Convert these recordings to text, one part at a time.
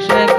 check.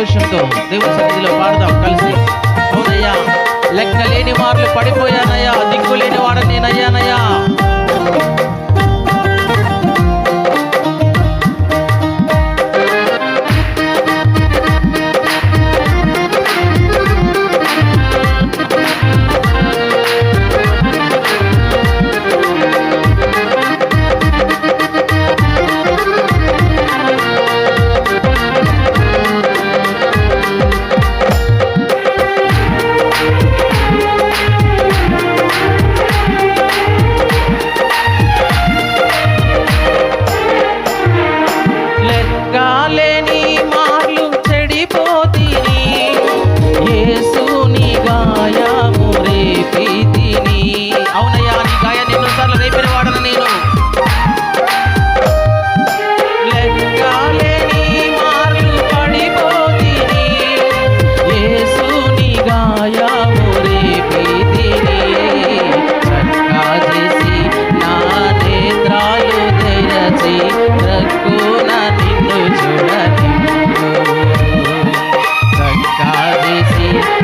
సంతోషంతో దేవుని సన్నిధిలో పాడదాం కలిసి. అవునయ్యా లెక్క లేని మార్లు పడిపోయానయ్యా దిక్కు లేని వాడని నేనయ్యానయ్యా.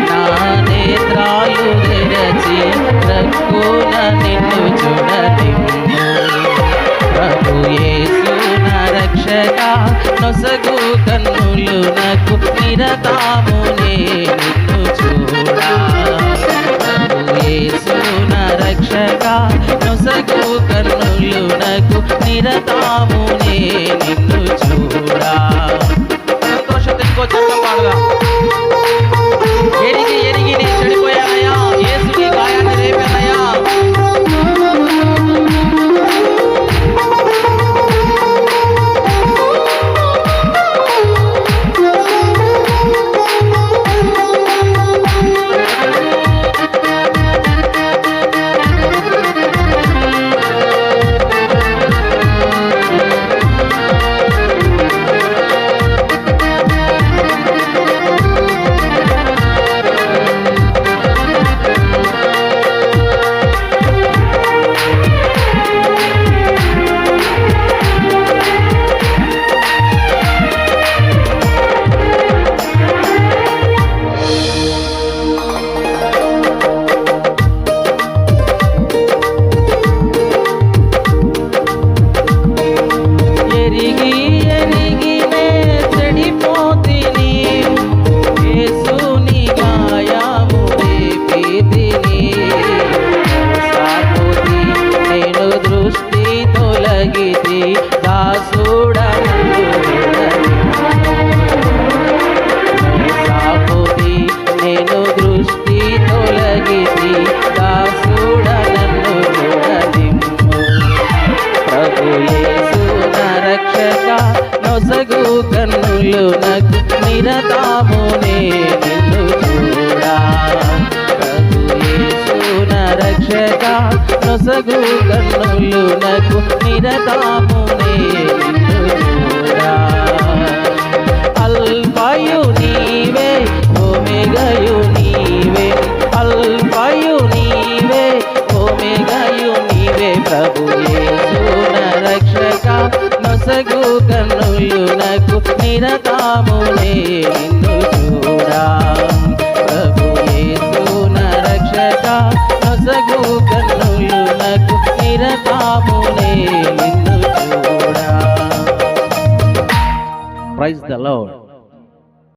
నా నేత్రాలు తెరచి రక్కున నిన్ను నొసగు కన్నులు నాకు నిరతాము నిన్ను చూడా. రక్షక నొసగు కన్నులు నాకు నిరతాము నిన్ను చూడా. సంతోషం ఇంకో ശരി ശരി ശരി కరుణకు నిరతాము నిన్ను చూడా ప్రభుయేసున రక్షక నొసగు కన్నులు నాకు నిరతాము నిన్ను చూడా అల్పయు నీవే ఓమెగయు నీవే. అల్పయు నీవే ఓమెగయు నీవే ప్రభుయే నిన్ను చూడా ప్రైజ్ ద లార్డ్